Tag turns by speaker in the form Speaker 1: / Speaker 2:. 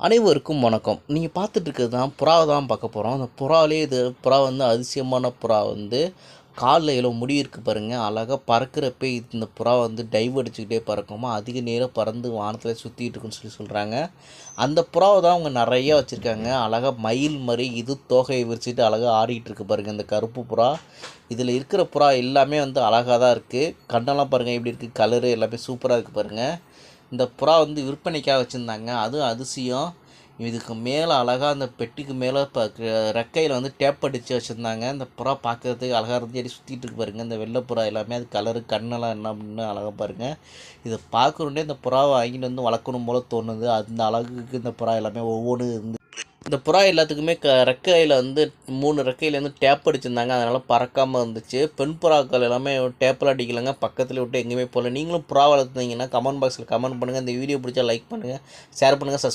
Speaker 1: அனைவருக்கும் வணக்கம். நீங்கள் பார்த்துட்டு இருக்கிறது தான் புறாவை தான் பார்க்க போகிறோம் அந்த புறாவிலே இது புறா வந்து அதிசயமான புறா வந்து காலில் எவ்வளோ முடி இருக்குது பாருங்கள் அழகாக பறக்கிறப்ப இந்த புறா வந்து டைவ் அடிச்சுக்கிட்டே பறக்குமா? அதிக நேரம் பறந்து வானத்தில் சுற்றிட்டு இருக்குன்னு சொல்லி சொல்கிறாங்க அந்த புறாவை தான் அவங்க நிறையா வச்சுருக்காங்க. அழகாக மயில் மாதிரி இது தோகையை விரிச்சிட்டு அழகாக ஆடிக்கிட்டு இருக்கு பாருங்கள் இந்த கருப்பு புறா. இதில் இருக்கிற புறா எல்லாமே வந்து அழகாக தான் இருக்குது கண்ணெல்லாம் பாருங்கள் எப்படி இருக்குது கலரு எல்லாமே சூப்பராக இருக்குது பாருங்கள் இந்த புறா வந்து விற்பனைக்காக வச்சுருந்தாங்க. அதுவும் அதிசயம். இதுக்கு மேலே அழகாக அந்த பெட்டிக்கு மேலே இப்போ ரெக்கையில் வந்து டேப் அடித்து வச்சுருந்தாங்க. அந்த புறா பார்க்கறதுக்கு அழகாக இருந்து அடி சுற்றிட்டு இருக்கு பாருங்கள் இந்த வெள்ளை புறா எல்லாமே அது கலரு கண்ணெல்லாம் என்ன அப்படின்னு அழகாக பாருங்கள் இதை பார்க்கணுன்னே இந்த புறாவை வாங்கிட்டு வந்து வளர்க்கணும் போல தோணுது. அந்த அழகுக்கு இந்த புறா எல்லாமே ஒவ்வொன்றும் இருந்து இந்த புறா எல்லாத்துக்குமே க ரெக்கையில் வந்து மூணு ரெக்கையிலேருந்து டேப் அடிச்சிருந்தாங்க. அதனால் பறக்காமல் இருந்துச்சு. பெண் புறாக்கள் எல்லாமே டேப்பெல்லாம் அடிக்கலைங்க. பக்கத்தில் விட்டு எங்கேயுமே போகல. நீங்களும் புறா வளர்த்துனீங்கன்னா கமெண்ட் பாக்ஸில் கமெண்ட் பண்ணுங்கள் இந்த வீடியோ பிடிச்சா லைக் பண்ணுங்கள் ஷேர் பண்ணுங்கள் சஸ்